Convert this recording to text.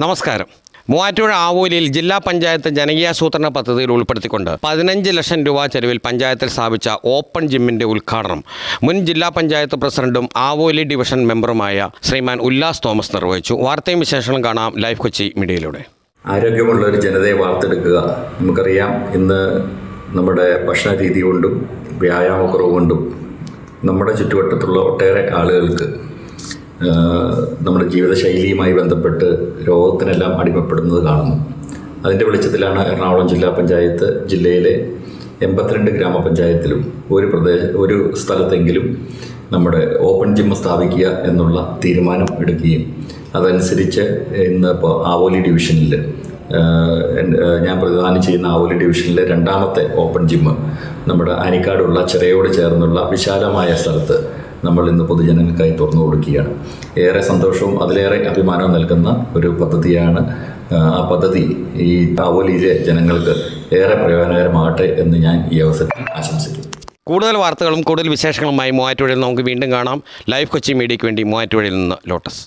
നമസ്കാരം. മൂവാറ്റുപുഴ ആവൂലിൽ ജില്ലാ പഞ്ചായത്ത് ജനകീയാസൂത്രണ പദ്ധതിയിൽ ഉൾപ്പെടുത്തിക്കൊണ്ട് പതിനഞ്ച് ലക്ഷം രൂപ ചെലവിൽ പഞ്ചായത്തിൽ സ്ഥാപിച്ച ഓപ്പൺ ജിമ്മിന്റെ ഉദ്ഘാടനം മുൻ ജില്ലാ പഞ്ചായത്ത് പ്രസിഡന്റും ആവൂലി ഡിവിഷൻ മെമ്പറുമായ ശ്രീമാൻ ഉല്ലാസ് തോമസ് നിർവഹിച്ചു. വാർത്തയും വിശേഷങ്ങളും കാണാം ലൈഫ് കൊച്ചി മീഡിയയിലൂടെ. ആരോഗ്യമുള്ള ഒരു ജനതയെ വാർത്തെടുക്കുക നമുക്കറിയാം. ഇന്ന് നമ്മുടെ ഭക്ഷണ രീതി കൊണ്ടും വ്യായാമക്കുറവ് കൊണ്ടും നമ്മുടെ ചുറ്റുവട്ടത്തുള്ള ഒട്ടേറെ ആളുകൾക്ക് നമ്മുടെ ജീവിതശൈലിയുമായി ബന്ധപ്പെട്ട് രോഗത്തിനെല്ലാം അടിമപ്പെടുന്നത് കാണുന്നു. അതിന്റെ വെളിച്ചത്തിലാണ് എറണാകുളം ജില്ലാ പഞ്ചായത്ത് ജില്ലയിലെ എൺപത്തിരണ്ട് ഗ്രാമപഞ്ചായത്തിലും ഒരു പ്രദേശ ഒരു സ്ഥലത്തെങ്കിലും നമ്മുടെ ഓപ്പൺ ജിം സ്ഥാപിക്കുക എന്നുള്ള തീരുമാനം എടുക്കുകയും അതനുസരിച്ച് ഇന്ന് ഇപ്പോൾ ആവോലി ഡിവിഷനിൽ ഞാൻ പ്രതിദാനം ചെയ്യുന്ന ആവോലി ഡിവിഷനിലെ രണ്ടാമത്തെ ഓപ്പൺ ജിമ്മ് നമ്മുടെ അനിക്കാടുള്ള ചിറയോട് ചേർന്നുള്ള വിശാലമായ സ്ഥലത്ത് നമ്മൾ ഇന്ന് പൊതുജനങ്ങൾക്കായി തുറന്നു കൊടുക്കുകയാണ്. ഏറെ സന്തോഷവും അതിലേറെ അഭിമാനവും നൽകുന്ന ഒരു പദ്ധതിയാണ് ആ പദ്ധതി ഈ താവോലിയിലെ ജനങ്ങൾക്ക് ഏറെ പ്രയോജനകരമാകട്ടെ എന്ന് ഞാൻ ഈ അവസരത്തിൽ ആശംസിക്കുന്നു. കൂടുതൽ വാർത്തകളും കൂടുതൽ വിശേഷങ്ങളുമായി മൂവാറ്റുപുഴയിൽ നമുക്ക് വീണ്ടും കാണാം. ലൈവ് കൊച്ചി മീഡിയയ്ക്ക് വേണ്ടി മൂവാറ്റുപുഴയിൽ നിന്ന് ലോട്ടസ്.